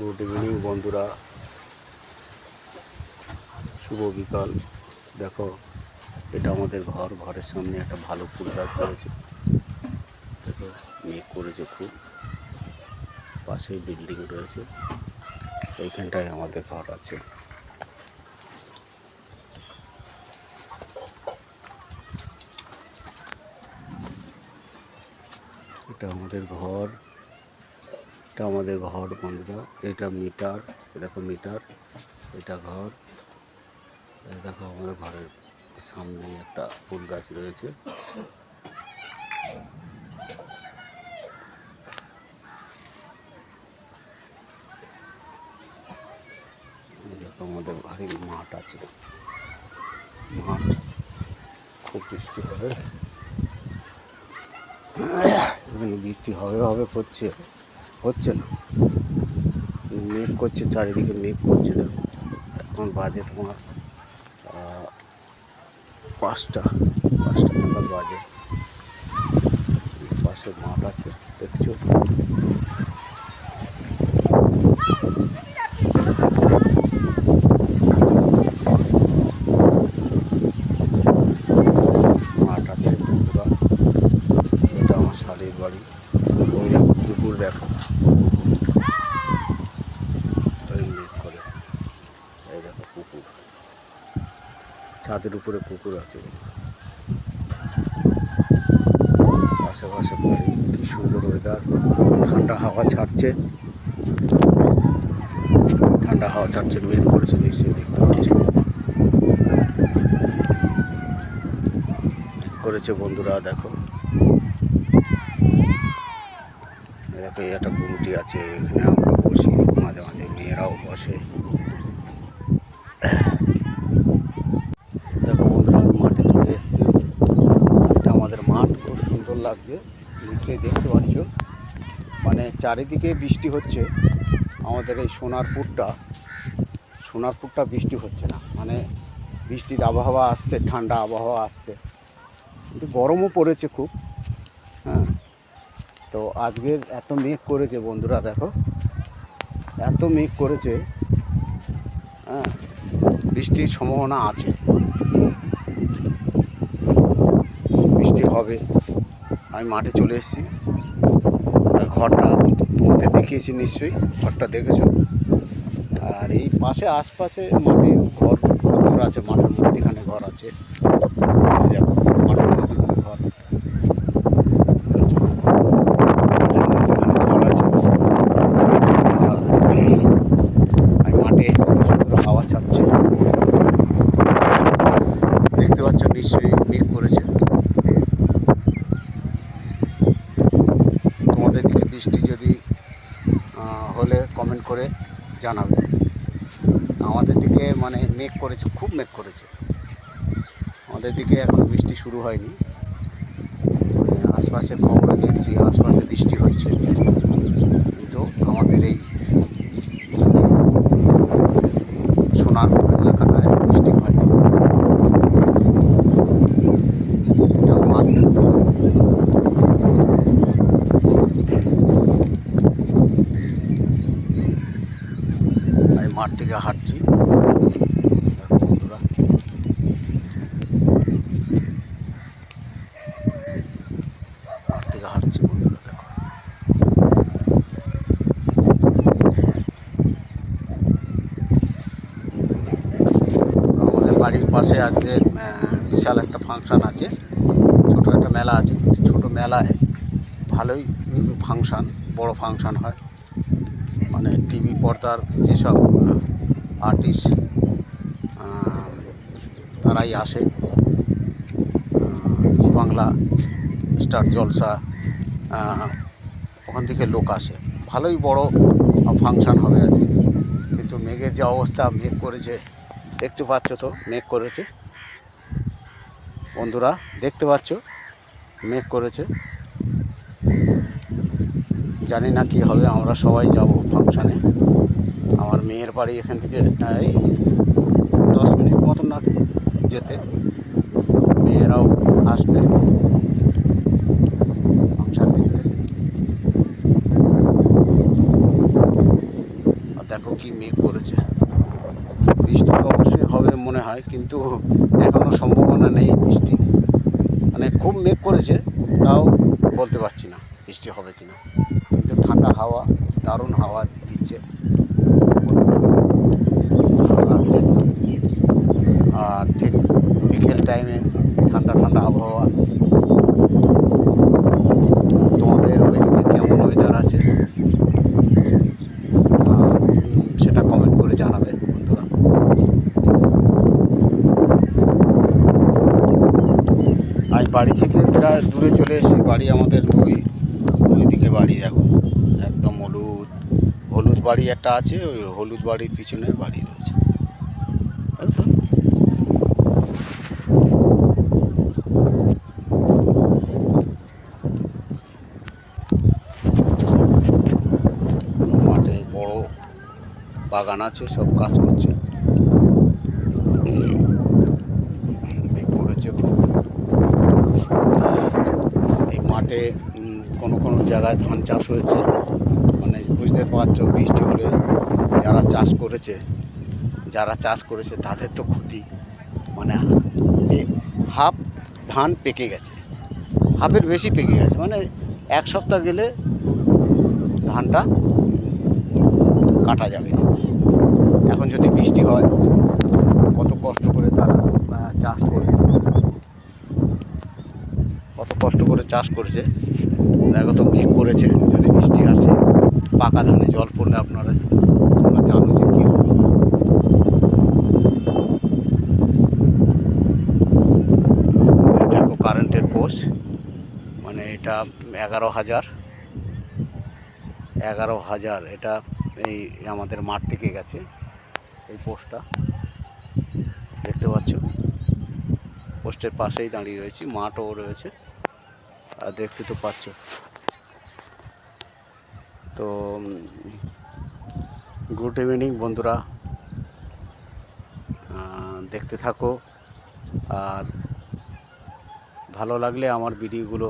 Good evening বন্ধুরা। শুভ বিকাল। দেখো, এটা আমাদের ঘর। ঘরের সামনে একটা ভালো ফুল গাছ রয়েছে। দেখো, মেঘ করেছে খুব। পাশেই বিল্ডিং রয়েছে। এইখানটায় আমাদের ঘর আছে। এটা আমাদের ঘর। এটা আমাদের ঘর বন্ধুরা। এটা মিটার দেখো মিটার, এটা ঘর দেখো আমাদের ঘরের সামনে একটা ফুল গাছ রয়েছে। আমাদের বাড়ির মাঠ আছে। মাঠ খুব বৃষ্টি হবে। এখানে বৃষ্টি হবে হবে করছে। হচ্ছে না। মেঘ করছে, চারিদিকে মেঘ করছে দেখো। এখন বাজে তোমার পাঁচটা পাঁচটা নাগাদ বাজে। পাশে মাঠ আছে, দেখছ মাঠ আছে পুরা এটা আমার শালির বাড়ি ওই দেখো পুকুর দেখো ওই মেঘ করে এই দেখো পুকুর ছাদের উপরে পুকুর আছে। আশেপাশে বাড়ি, কি সুন্দর ওয়েদার ঠান্ডা হাওয়া ছাড়ছে। ঠান্ডা হাওয়া ছাড়ছে, মেঘ করেছে, নিশ্চয়ই দেখতে পাচ্ছি। করেছে বন্ধুরা, দেখো। দেখো একটা গুমটি আছে, এখানে আমরা বসি, মাঝে মাঝে মেয়েরাও বসে দেখো বন্ধুরা আমি মাঠে চলে এসেছি এটা আমাদের মাঠ খুব সুন্দর লাগছে নিচে দেখতে পাচ্ছ মানে চারিদিকে বৃষ্টি হচ্ছে, আমাদের এই সোনারপুরটা সোনারপুরটা বৃষ্টি হচ্ছে না মানে বৃষ্টির আবহাওয়া আসছে, ঠান্ডা আবহাওয়া আসছে, কিন্তু গরমও পড়েছে খুব হ্যাঁ তো আজকের এত মেঘ করেছে বন্ধুরা দেখো, এত মেঘ করেছে হ্যাঁ বৃষ্টির সম্ভাবনা আছে, বৃষ্টি হবে আমি মাঠে চলে এসেছি। আর ঘরটা তোমাদের দেখিয়েছি নিশ্চয়ই, ঘরটা দেখেছ? আর এই পাশে আশপাশে মাঠে ঘর ঘর আছে, মাঠের মধ্যেখানে ঘর আছে এই দেখো, মাঠের মধ্যেখানে ঘর মাঠের মধ্যেখানে ঘর আছে আর আমি মাঠে এসে কি সুন্দর হাওয়া ছাড়ছে দেখতে পাচ্ছ নিশ্চয়ই মেঘ করেছে তোমাদের দিকে বৃষ্টি যদি আহ, হলে কমেন্ট করে জানাবে। আমাদের দিকে মানে মেঘ করেছে, খুব মেঘ করেছে। আমাদের দিকে এখন বৃষ্টি শুরু হয়নি। আশপাশে খবরে দেখছি, আশপাশে বৃষ্টি হচ্ছে। কিন্তু আমাদের এই সোনারপুর এলাকাটায় বৃষ্টি হয় এটা মাঠ আমি মাঠ থেকে হাঁটছি। আমাদের বাড়ির পাশে আজকে বিশাল একটা ফাংশন আছে। ছোটো একটা মেলা আছে ছোটো মেলায় ভালোই ফাংশন, বড় ফাংশন হয়। টিভি পর্দার যেসব আর্টিস্ট তারাই আসে। জি বাংলা, স্টার জলসা ওখান থেকে লোক আসে। ভালোই বড় ফাংশান হবে আজকে। কিন্তু মেঘের যে অবস্থা, মেঘ করেছে, দেখতে পাচ্ছ তো, মেঘ করেছে। বন্ধুরা, দেখতে পাচ্ছ, মেঘ করেছে। জানি না কি হবে, আমরা সবাই যাব। ফাংশানে আমার মেয়ের বাড়ি এখান থেকে এই দশ মিনিট মতন না যেতে। মেয়েরাও আসবে। ফাংশান দেখতে দেখো কি মেঘ করেছে। বৃষ্টি তো অবশ্যই হবে মনে হয়, কিন্তু এখনও সম্ভাবনা নেই বৃষ্টি। মানে খুব মেঘ করেছে, তাও বলতে পারছি না বৃষ্টি হবে কি না কিন্তু ঠান্ডা হাওয়া দারুণ হাওয়া দিচ্ছে। আর ঠিক বিকেল টাইমে ঠান্ডা ঠান্ডা আবহাওয়া। তোমাদের ওইদিকে কেমন ওয়েদার আছে? সেটা কমেন্ট করে জানাবে বন্ধুরা। আজ বাড়ি থেকে প্রায় দূরে চলে এসেছি, বাড়ি আমাদের ওই ওইদিকে বাড়ি দেখো, একদম হলুদ বাড়ি একটা আছে ওই হলুদ বাড়ির পিছনে বাড়ি রয়েছে। মাঠে বড় বাগান আছে সব কাজ করছে। করেছে এই মাঠে কোনো কোনো জায়গায় ধান চাষ হয়েছে। বুঝতে পারছ বৃষ্টি হলে যারা চাষ করেছে, যারা চাষ করেছে তাদের তো ক্ষতি। মানে হাফ ধান পেকে গেছে, হাফের বেশি পেকে গেছে। মানে এক সপ্তাহ গেলে ধানটা কাটা যাবে। এখন যদি বৃষ্টি হয়, কত কষ্ট করে তারা চাষ করেছে। কত কষ্ট করে চাষ করেছে। দেখো তো মেঘ করেছে যদি বৃষ্টি আসে। পাকা ধানে জল পড়লে আপনারা তোমরা জানো যে কী হবে। তো কারেন্টের পোষ মানে এটা এগারো হাজার। এগারো হাজার, এটা এই আমাদের মাঠ থেকে গেছে, এই পোস্টটা দেখতে পাচ্ছ? পোস্টের পাশেই দাঁড়িয়ে রয়েছি, মাঠও রয়েছে। আর দেখতে তো পাচ্ছ। তো গুড ইভিনিং বন্ধুরা। দেখতে থাকো। আর ভালো লাগলে আমার ভিডিওগুলো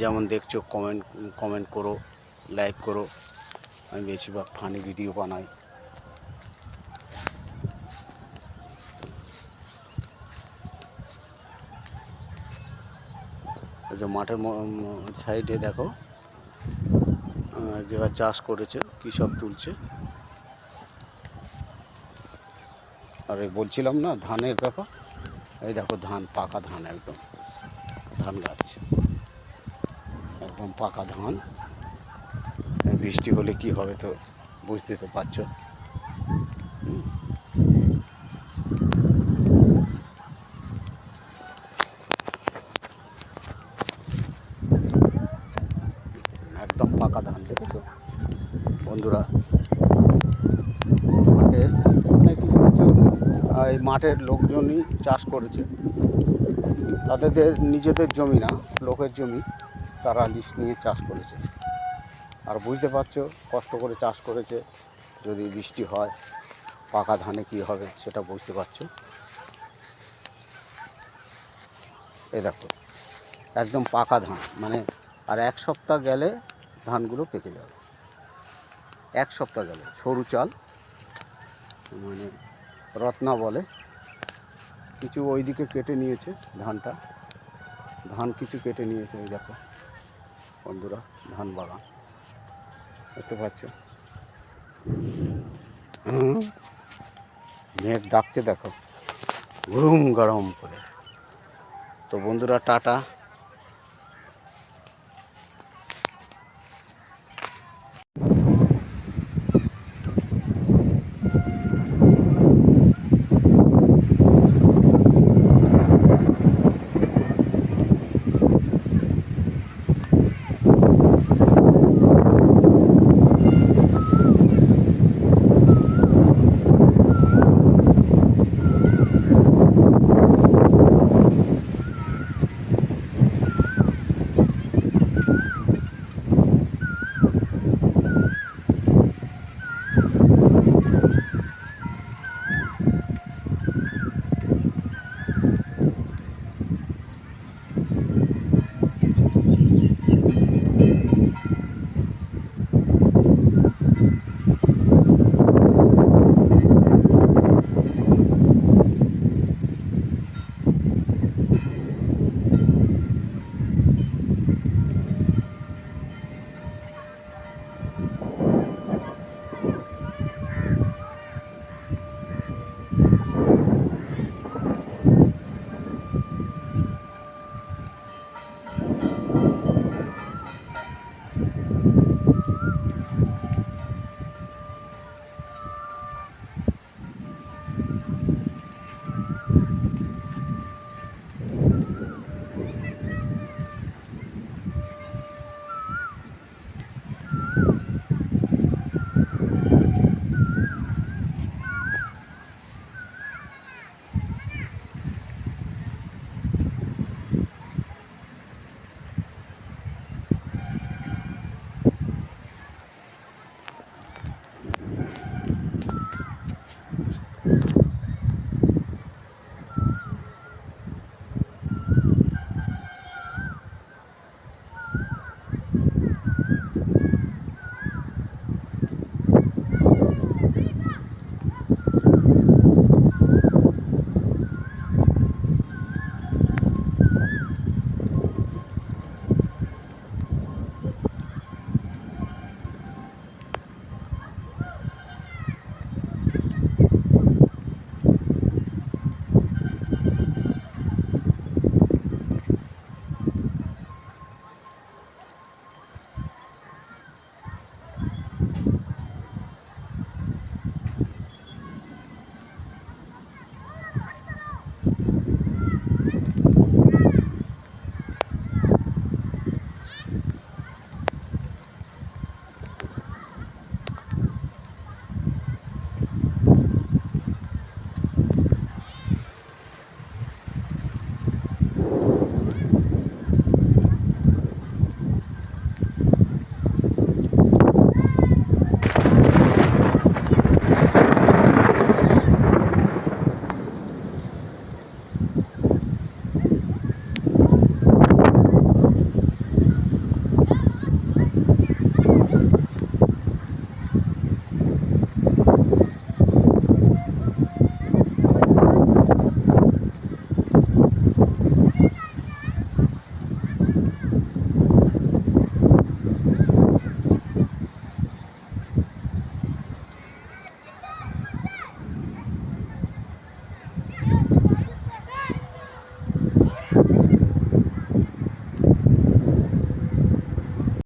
যেমন দেখছ কমেন্ট কমেন্ট করো লাইক করো। আমি বেশিরভাগ ফানি ভিডিও বানাই। যে মাঠের সাইডে দেখো। জায়গা চাষ করেছে কী সব তুলছে। আর বলছিলাম না, ধানের ব্যাপার? এই দেখো, ধান, পাকা ধান একদম। ধান গাছ। একদম পাকা ধান। বৃষ্টি হলে কি হবে তো বুঝতে তো পারছ হুম। একদম পাকা ধান দেখেছ বন্ধুরা মাঠে এসছে মানে কিছু কিছু আহ, এই মাঠের লোকজনই চাষ করেছে। তাদের নিজেদের জমি না, লোকের জমি তারা লিস্ট নিয়ে চাষ করেছে। আর বুঝতে পারছ, কষ্ট করে চাষ করেছে, যদি বৃষ্টি হয়, পাকা ধানে কী হবে সেটা বুঝতে পারছ। এ দেখো, একদম পাকা ধান মানে আর এক সপ্তাহ গেলে ধানগুলো পেকে যাবে। এক সপ্তাহ গেলে, সরু চাল মানে রত্না বলে কিছু ওইদিকে কেটে নিয়েছে ধানটা। ধান কিছু কেটে নিয়েছে ওই দেখো বন্ধুরা, ধান বাগান। দেখতে পাচ্ছ? মেঘ ডাকছে দেখো। গরম গরম করে। তো বন্ধুরা, টাটা।